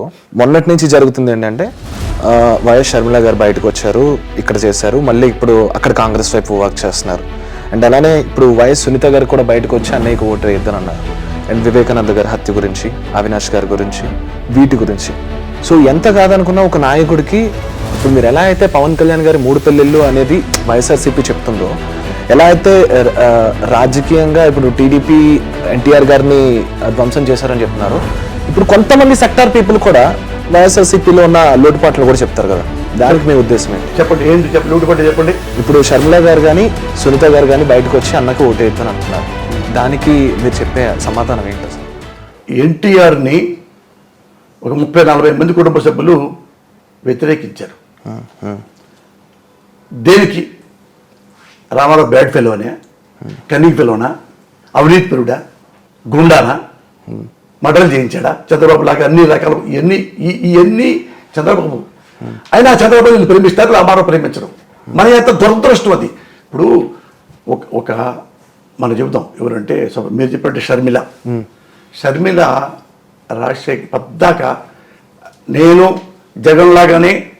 మొన్నటి నుంచి జరుగుతుంది ఏంటంటే వైఎస్ షర్మిల గారు బయటకు వచ్చారు ఇక్కడ చేశారు మళ్ళీ ఇప్పుడు అక్కడ కాంగ్రెస్ వైపు వర్క్ చేస్తున్నారు. అండ్ అలానే ఇప్పుడు వైఎస్ సునీత గారు కూడా బయటకు వచ్చి అన్నయ్యకు ఓటు వేద్దని అన్నారు అండ్ వివేకానంద గారి హత్య గురించి అవినాష్ గారి గురించి వీటి గురించి. సో ఎంత కాదనుకున్నా ఒక నాయకుడికి ఇప్పుడు మీరు ఎలా అయితే పవన్ కళ్యాణ్ గారి మూడు పెళ్ళిళ్ళు అనేది వైఎస్ఆర్సీపీ చెప్తుందో ఎలా అయితే రాజకీయంగా ఇప్పుడు టీడీపీ ఎన్టీఆర్ గారిని ధ్వంసం చేశారని చెప్తున్నారు ఇప్పుడు కొంతమంది సెక్టార్ పీపుల్ కూడా వైఎస్ఆర్సీపీలో ఉన్న లోటుపాట్లు కూడా చెప్తారు కదా. దానికి మీ ఉద్దేశం ఏంటి? చెప్పండి ఏంటి చెప్పండి నూటి పట్టి చెప్పండి. ఇప్పుడు షర్మిల గారు కానీ సునీత గారు కానీ బయటకు వచ్చి అన్నకు ఓటు వేద్దాని అంటున్నారు. దానికి మీరు చెప్పే సమాధానం ఏంటి అసలు? ఎన్టీఆర్ని ఒక ముప్పై నలభై మంది కుటుంబ సభ్యులు వ్యతిరేకించారు. దేనికి? రామారావు బ్యాడ్ ఫెలోనే కన్నింగ్ ఫెలోనా అవినీతి పెరుడా గుండానా? మర్డర్లు చేయించాడా? చంద్రబాబు లాగా అన్ని రకాల ఇవన్నీ ఈ- ఇవన్నీ చంద్రబాబు. అయినా చంద్రబాబు వీళ్ళు ప్రేమిస్తారు రామారావు ప్రేమించడం. మన ఎంత దురదృష్టం అది? ఇప్పుడు ఒక ఒక మనం చెబుతాం ఎవరంటే మీరు చెప్పినట్టు షర్మిల. షర్మిల రాజశేఖర్ పద్దాక నేను జగన్ లాగానే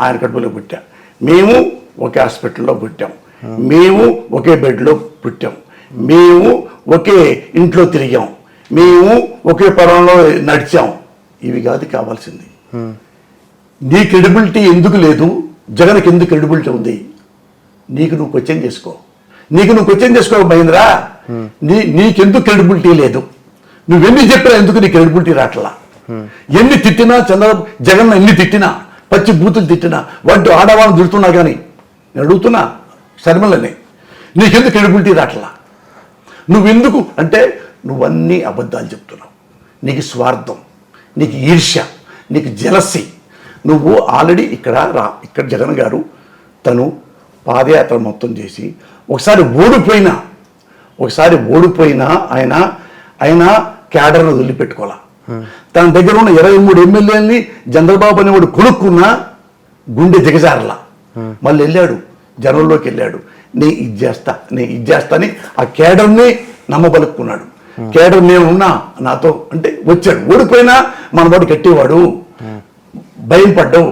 ఆయన కడుపులో పుట్టా. మేము ఒకే హాస్పిటల్లో పుట్టాం. మేము ఒకే బెడ్లో పుట్టాం. మేము ఒకే ఇంట్లో తిరిగాం. మేము ఒకే పరంలో నడిచాం. ఇవి కాదు కావాల్సింది. నీ క్రెడిబిలిటీ ఎందుకు లేదు? జగన్కి ఎందుకు క్రెడిబిలిటీ ఉంది? నీకు నువ్వు క్వశ్చన్ చేసుకో. నీకు నువ్వు క్వశ్చన్ చేసుకో మహేంద్ర. నీ నీకెందుకు క్రెడిబిలిటీ లేదు? నువ్వెన్ని చెప్పినా ఎందుకు నీ క్రెడిబిలిటీ రాట్లా? ఎన్ని తిట్టినా చంద్రబాబు జగన్ ఎన్ని తిట్టినా పచ్చి బూతులు తిట్టినా వాటి ఆడవాళ్ళని తిడుతున్నా కానీ నేను అడుగుతున్నా శర్మలని నీకెందుకు క్రెడిబిలిటీ రాట్లా? నువ్వెందుకు అంటే నువ్వన్నీ అబద్ధాలు చెప్తున్నావు. నీకు స్వార్థం నీకు ఈర్ష్య నీకు జలసి. నువ్వు ఆల్రెడీ ఇక్కడ రా ఇక్కడ జగన్ గారు తను పాదయాత్ర మొత్తం చేసి ఒకసారి ఓడిపోయినా ఒకసారి ఓడిపోయినా ఆయన ఆయన క్యాడర్ను వదిలిపెట్టుకోవాలా? తన దగ్గర ఉన్న ఇరవై మూడు ఎమ్మెల్యేలని చంద్రబాబు అనేవాడు కొనుక్కున్నా గుండె దిగజారలా. మళ్ళీ వెళ్ళాడు జనంలోకి వెళ్ళాడు. నే ఇది చేస్తా నే ఇది చేస్తా అని ఆ కేడర్ని నమ్మబలుక్కున్నాడు. కేడర్ నేను ఉన్నా నాతో అంటే వచ్చాడు. ఓడిపోయినా మనవాడు కట్టేవాడు భయం పడ్డావు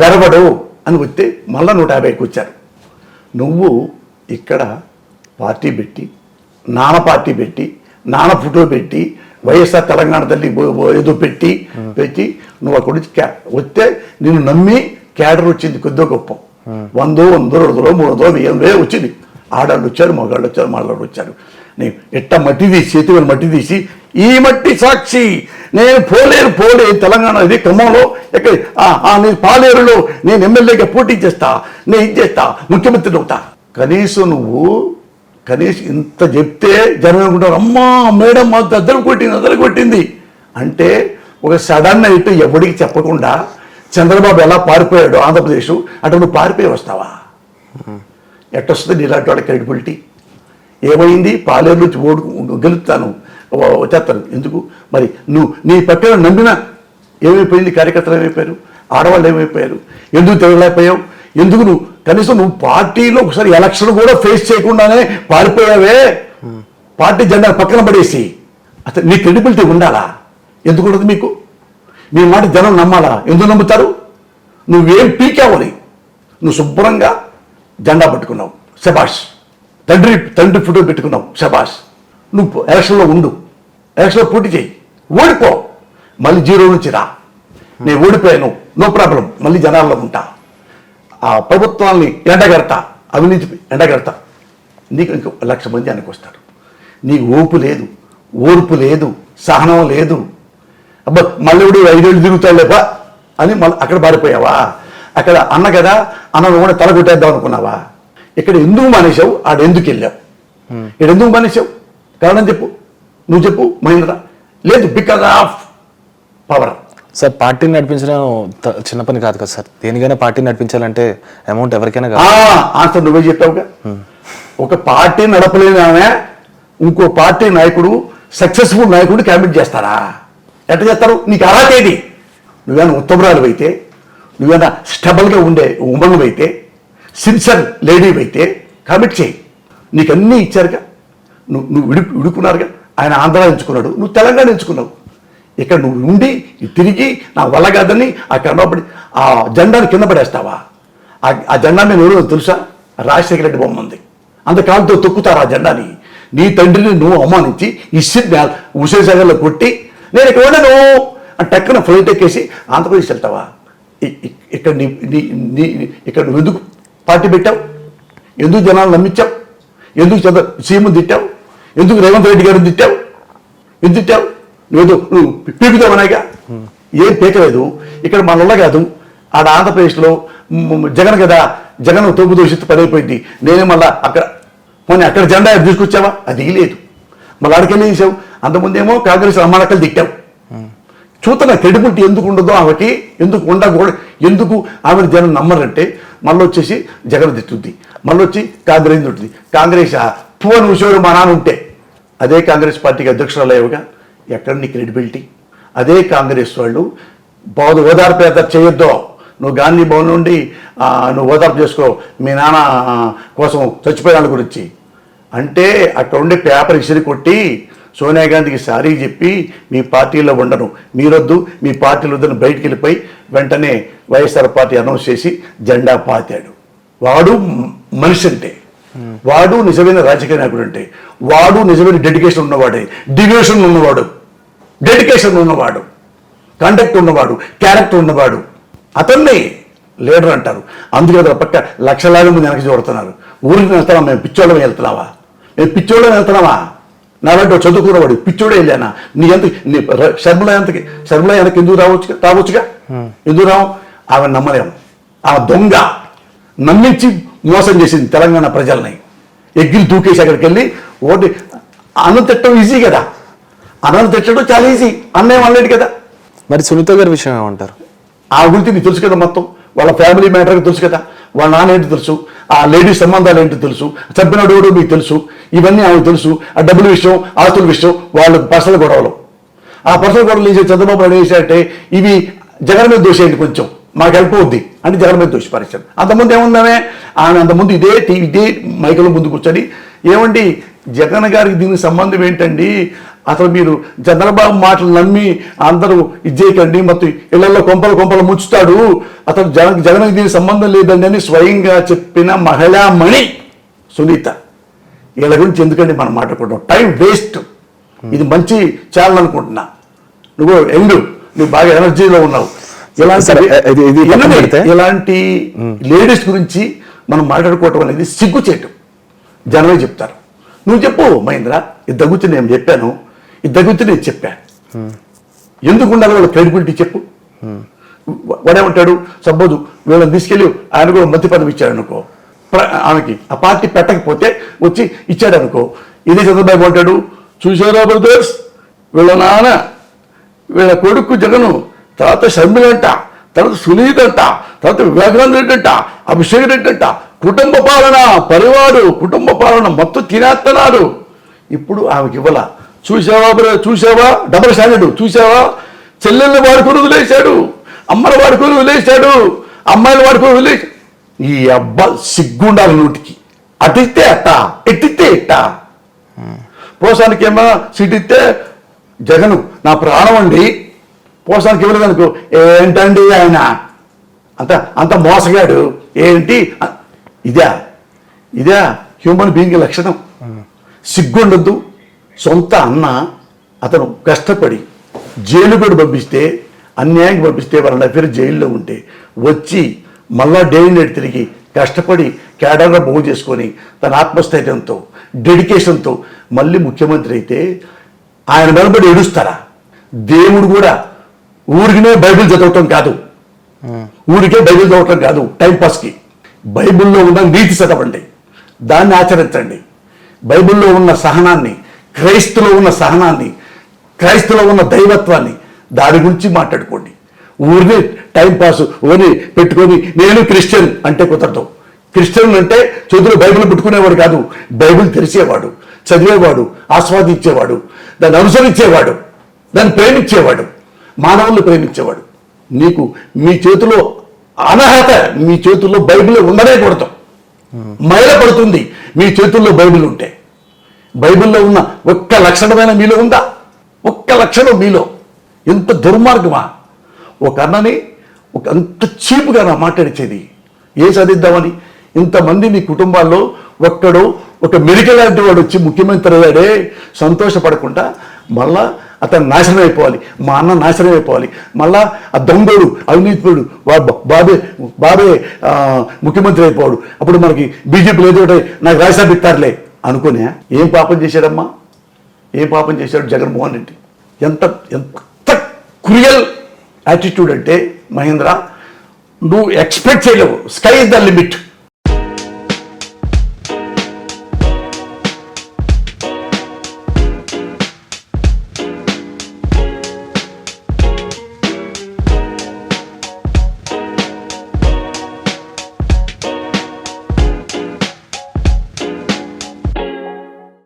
వెరవడు అని వస్తే మళ్ళా నూట యాభైకి వచ్చారు. నువ్వు ఇక్కడ పార్టీ పెట్టి నాన్న పార్టీ పెట్టి నాన్న ఫోటో పెట్టి వైఎస్ఆర్ తెలంగాణ తల్లి ఏదో పెట్టి పెట్టి నువ్వు అక్కడి నుంచి వస్తే నిన్ను నమ్మి క్యాడర్ వచ్చింది కొద్దో గొప్ప. వందో వందో రెండులో మూడు వందో వెయ్యి వచ్చింది? ఆడాళ్ళు వచ్చారు మగాళ్ళు వచ్చారు మగాళ్ళు వచ్చారు. నేను ఎట్ట మట్టి తీసి చేతి మట్టి తీసి ఈ మట్టి సాక్షి. నేను పోలేరు పోలే తెలంగాణ ఇది ఖమ్మంలో. ఎక్కడ నేను పాలేరులో నేను ఎమ్మెల్యేగా పోటీ చేస్తా నేను ఇది చేస్తా ముఖ్యమంత్రి అవుతా. కనీసం నువ్వు కనీసం ఇంత చెప్తే జనం అనుకుంటారు అమ్మా మేడం మా దద్దరు కొట్టింది అద్దరు కొట్టింది. అంటే ఒక సడన్ నైట్ ఎవడికి చెప్పకుండా చంద్రబాబు ఎలా పారిపోయాడు ఆంధ్రప్రదేశ్ అటు నువ్వు పారిపోయి వస్తావా? ఎట్టొస్తుంది నీలాంటి వాళ్ళ క్రెడిబిలిటీ ఏమైంది? పాలేరు నుంచి ఓడు గెలుస్తాను. వచ్చేస్తాను ఎందుకు? మరి నువ్వు నీ పక్కన నమ్మిన ఏమైపోయింది? కార్యకర్తలు ఏమైపోయారు? ఆడవాళ్ళు ఏమైపోయారు? ఎందుకు తిరగలేకపోయావు? ఎందుకు నువ్వు కనీసం నువ్వు పార్టీలో ఒకసారి ఎలక్షన్ కూడా ఫేస్ చేయకుండానే పారిపోయావే? పార్టీ జెండా పక్కన పడేసి. అసలు నీ క్రెడిబిలిటీ ఉండాలా? ఎందుకు ఉండదు మీకు? మీ మాట జనం నమ్మాలా? ఎందుకు నమ్ముతారు? నువ్వేం పీకావని నువ్వు శుభ్రంగా జెండా పట్టుకున్నావు. శభాష్. తండ్రి తండ్రి ఫోటో పెట్టుకున్నావు శబాష్ నువ్వు ఎలక్షన్లో ఉండు. ఎలక్షన్లో పోటీ చేయి. ఓడిపో. మళ్ళీ జీరో నుంచి రా. నేను ఓడిపోయాను. No problem. మళ్ళీ జనాల్లో ఉంటా. ఆ ప్రభుత్వాన్ని ఎండగడతా. అవినీతి ఎండగడతా. నీకు ఇంకో లక్ష మంది వెనక్కి వస్తారు. నీకు ఓపు లేదు. ఓర్పు లేదు. సహనం లేదు. అబ్బా మళ్ళీ ఇప్పుడు ఐదేళ్ళు తిరుగుతాడులేపా అని మళ్ళీ అక్కడ పారిపోయావా? అక్కడ అన్న కదా? అన్న కూడా తల కొట్టేద్దాం అనుకున్నావా? ఇక్కడ ఎందుకు మానేశావు? ఆడ ఎందుకు వెళ్ళావు? ఇక్కడ ఎందుకు మానేశావు? కారణం చెప్పు. నువ్వు చెప్పు మహేంద్ర. లేదు బికాజ్ ఆఫ్ పవర్ సార్ పార్టీని నడిపించడం చిన్న పని కాదు కదా సార్. దేనికైనా పార్టీని నడిపించాలంటే అమౌంట్ ఎవరికైనా ఆన్సర్ నువ్వే చెప్పావుగా. ఒక పార్టీ నడపలేని ఆమె ఇంకో పార్టీ నాయకుడు సక్సెస్ఫుల్ నాయకుడు క్యాబినెట్ చేస్తారా? ఎట్లా చేస్తారు? నీకు అర్హత ఏది? నువ్వేమైనా ఉత్తమరాలు అయితే నువ్వేమైనా స్టబల్గా ఉండే ఉమన్ అయితే సిన్సర్ లేడీ అయితే కమిట్ చేయి. నీకు అన్నీ ఇచ్చారుగా. నువ్వు నువ్వు విడి విడుకున్నారుగా. ఆయన ఆంధ్ర ఎంచుకున్నాడు. నువ్వు తెలంగాణ ఎంచుకున్నావు. ఇక్కడ నువ్వు ఉండి తిరిగి నా వల్ల కాదని ఆ కర్మపడి ఆ జెండాను కింద పడేస్తావా? ఆ- జెండా మీద ఎవరో తెలుసా? రాజశేఖర రెడ్డి బొమ్మ ఉంది. అంత కాలంతో తొక్కుతారు ఆ జెండాని. నీ తండ్రిని నువ్వు అవమానించి ఇస్సిట్ ఉసేసాగర్లో కొట్టి నేను ఇక్కడ ఉండను. అని టక్కున ఫ్లైట్ ఎక్కేసి ఆంధ్రప్రదేశ్ వెళ్తావా? ఇక్కడ నీ నీ ఇక్కడ నువ్వు ఎందుకు పార్టీ పెట్టావు? ఎందుకు జనాలు నమ్మించావు? ఎందుకు చంద్ర సీఎం తిట్టావు? ఎందుకు రేవంత్ రెడ్డి గారిని తిట్టావు? ఎందుకు తిట్టావు? నువ్వు నువ్వు పీకుతావనాయిగా ఏం పీకలేదు. ఇక్కడ మన కాదు. ఆడ ఆంధ్రప్రదేశ్లో జగన్ కదా జగన్ తోపు దూషిత పని అయిపోయింది నేనే మళ్ళా అక్కడ పోనీ అక్కడ జెండా తీసుకొచ్చావా? అది లేదు. మళ్ళీ అడకెళ్ళి చేసావు? అంతకుముందేమో కాంగ్రెస్ అమ్మానక్కలు తిట్టావు. చూతన క్రెడిబిలిటీ ఎందుకు ఉండదో ఆమెకి ఎందుకు ఉండకూడదు ఎందుకు ఆమె జనం నమ్మరంటే మళ్ళీ వచ్చేసి జగన్ తిట్టుద్ది. మళ్ళీ వచ్చి కాంగ్రెస్ తిట్టుద్ది. కాంగ్రెస్ పువ్వని విషయంలో మా నాన్న ఉంటే అదే కాంగ్రెస్ పార్టీకి అధ్యక్షురాలయ్యవుగా ఎక్కడ నీ క్రెడిబిలిటీ? అదే కాంగ్రెస్ వాళ్ళు బాధ ఓదార్పు ఏదో చేయొద్దో. నువ్వు గాంధీ భవన్ నుండి నువ్వు ఓదార్పు చేసుకో. మీ నాన్న కోసం చచ్చిపోయిన గురించి. అంటే అక్కడ ఉండే పేపర్ ఇసిరి కొట్టి సోనియా గాంధీకి సారీ చెప్పి మీ పార్టీలో ఉండను. మీరొద్దు మీ పార్టీలో వద్దని బయటికి వెళ్ళిపోయి వెంటనే వైఎస్ఆర్ పార్టీ అనౌన్స్ చేసి జెండా పాతాడు. వాడు మనిషి అంటే. వాడు నిజమైన రాజకీయ నాయకుడు అంటే. వాడు నిజమైన డెడికేషన్ ఉన్నవాడే. డివేషన్ ఉన్నవాడు. డెడికేషన్ ఉన్నవాడు. కండక్ట్ ఉన్నవాడు. క్యారెక్టర్ ఉన్నవాడు. అతన్ని లీడర్ అంటారు. అందుకే అతని పక్క లక్షలాది మంది వెనక చూడుతున్నారు ఊరికి వెళ్తున్నాం మేము పిచ్చోళ్ళం వెళ్తున్నావా? మేము పిచ్చోళ్ళం వెళ్తున్నావా? నాలంటే చదువుకున్నవాడు పిచ్చోడే వెళ్ళానా నీ ఎంత నీ శర్మల ఎంతకి శర్మల వెనక ఎందుకు రావచ్చు రావచ్చుగా? ఎందుకు రావు? ఆమె నమ్మలేము ఆమె. దొంగ. నమ్మించి మోసం చేసింది తెలంగాణ ప్రజల్ని. ఎగ్గిరి దూకేసి అక్కడికి వెళ్ళి ఓటి అన్నం తిట్టడం ఈజీ కదా. అన్నం తిట్టడం చాలా ఈజీ అన్నం అనలేడు కదా. మరి సునీత గారి విషయం ఏమంటారు? ఆ గురించి నీకు తెలుసు కదా మొత్తం. వాళ్ళ ఫ్యామిలీ మ్యాటర్ తెలుసు కదా. వాళ్ళ నాన్న ఏంటి తెలుసు? ఆ లేడీస్ సంబంధాలు ఏంటో తెలుసు చంపినాడు కూడా మీకు తెలుసు ఇవన్నీ ఆమెకు తెలుసు ఆ డబ్బుల విషయం ఆస్తుల విషయం వాళ్ళ పర్సనల్ గొడవలు. ఆ పర్సనల్ గొడవలు వేసే చంద్రబాబు నాయుడు చేశారంటే ఇవి జగన్ మీద దోషేయండి కొంచెం మాకు హెల్ప్ అవుద్ది అని జగన్ మీద దోషపరిచారు అంతకుముందు ఏముందామే? ఆమె అంతకుముందు ఇదే టీవీ ఇదే మైకుల ముందు కూర్చొని ఏమండి జగన్ గారికి దీనికి సంబంధం ఏంటండి? అసలు మీరు చంద్రబాబు మాటలు నమ్మి అందరూ ఇది చేయకండి మొత్తం ఇళ్ళలో కొంపలు కొంపలు ముంచుతాడు. అతను జగన్ జగన్కి దీనికి సంబంధం లేదండి అని స్వయంగా చెప్పిన మహిళామణి సునీత. వీళ్ళ గురించి ఎందుకండి మనం మాట్లాడుకుంటాం టైం వేస్ట్. ఇది మంచి ఛానల్ అనుకుంటున్నా. నువ్వు ఎండు. నువ్వు బాగా ఎనర్జీలో ఉన్నావు. ఇలాంటి ఇలాంటి- లేడీస్ గురించి మనం మాట్లాడుకోవటం అనేది సిగ్గుచేటు. జనమే చెప్తారు. నువ్వు చెప్పు మహేంద్ర. ఇది దగ్గుచ్చి నేను చెప్పాను. ఇది గురించి నేను చెప్పాను ఎందుకు ఉండాలి వాళ్ళ క్రెడిబిలిటీ చెప్పు. వాడేమంటాడు సపోజ్ వీళ్ళని తీసుకెళ్ళి ఆయన కూడా మంత్రి పదవి ఇచ్చాడనుకో. ఆమెకి ఆ పార్టీ పెట్టకపోతే వచ్చి ఇచ్చాడనుకో. ఇదే చంద్రబాబు అంటాడు చూసారా బ్రదర్స్ వీళ్ళ నాన్న వీళ్ళ కొడుకు జగను తర్వాత షర్మిల అంట తర్వాత సునీత్ అంట తర్వాత వివేకానంద రెడ్డి అంట అభిషేక్ రెడ్డి అంట. కుటుంబ పాలన పరివారు కుటుంబ పాలన మొత్తం తినేస్తున్నారు ఇప్పుడు ఆమెకి ఇవ్వాల? చూసావా బ్ర- చూసావా డబల్ స్టాండర్డ్ చూసావా చెల్లెల్ని వాడుకొని వదిలేశాడు. అమ్మని వాడుకొని వదిలేశాడు. అమ్మాయిని వాడుకొని వదిలేశాడు ఈ అబ్బా సిగ్గుండాలి నోటికి. అటిస్తే అట్ట ఎట్టిస్తే ఎట్ట పోసానికి ఏమో సీట్ ఇస్తే జగన్ నా ప్రాణం అండి. పోసానికి ఇవ్వలేదు అనుకో ఏంటండి ఆయన? అంత అంత మోసగాడు. ఏంటి? ఇదా ఇదా హ్యూమన్ బీయింగ్ లక్షణం. సిగ్గుండద్దు. సొంత అన్న అతను కష్టపడి జైలు కూడా పంపిస్తే అన్యాయం పంపిస్తే వాళ్ళ దగ్గర జైల్లో ఉంటే వచ్చి మళ్ళా డే తిరిగి కష్టపడి కేడర్గా బాగు చేసుకొని తన ఆత్మస్థైర్యంతో డెడికేషన్తో మళ్ళీ ముఖ్యమంత్రి అయితే ఆయన వెనబడి ఏడుస్తారా? దేవుడు కూడా ఊరికినే బైబిల్ చదవటం కాదు. ఊరికే బైబిల్ చదవటం కాదు టైంపాస్కి బైబిల్లో ఉన్న నీతి చదవండి దాన్ని ఆచరించండి. బైబిల్లో ఉన్న సహనాన్ని క్రైస్తులో ఉన్న సహనాన్ని క్రైస్తులో ఉన్న దైవత్వాన్ని దాని గురించి మాట్లాడుకోండి. ఊరిని టైంపాస్ ఊరిని పెట్టుకొని నేను క్రిస్టియన్ అంటే కుదరదు. క్రిస్టియన్ అంటే చదువులు బైబిల్ పుట్టుకునేవాడు కాదు బైబిల్ తెరిచేవాడు చదివేవాడు ఆస్వాదించేవాడు దాన్ని అనుసరించేవాడు దాన్ని ప్రేమించేవాడు మానవుల్ని ప్రేమించేవాడు. నీకు మీ చేతిలో అనర్హత మీ చేతుల్లో బైబిల్ ఉండనే కూడదు. మైల పడుతుంది. మీ చేతుల్లో బైబిల్ ఉంటే. బైబిల్లో ఉన్న ఒక్క లక్షణమైన మీలో ఉందా? ఒక్క లక్షణం మీలో. ఎంత దుర్మార్గమా? ఒక అన్నని ఒక అంత చీపుగా నా మాట్లాడిచ్చేది ఏ చదిద్దామని ఇంతమంది మీ కుటుంబాల్లో ఒక్కడు ఒక మెడికల్ లాంటి వాడు వచ్చి ముఖ్యమంత్రి అయ్యాడే సంతోషపడకుండా మళ్ళా అతను నాశనం అయిపోవాలి. మా అన్న నాశనం అయిపోవాలి. మళ్ళా ఆ దొంగడు అవినీతిపరుడు వా బాబే బాబే ఆ, ముఖ్యమంత్రి అయిపోవాడు. అప్పుడు మనకి బీజేపీ లేదు నాకు రాజ్యసభ ఇస్తారులే. అనుకునే ఏం పాపం చేశాడమ్మా? ఏం పాపం చేశాడు జగన్మోహన్ రెడ్డి? ఎంత ఎంత క్రియల్ యాటిట్యూడ్ అంటే మహేంద్ర నువ్వు ఎక్స్పెక్ట్ చేయలేవు. Sky is the limit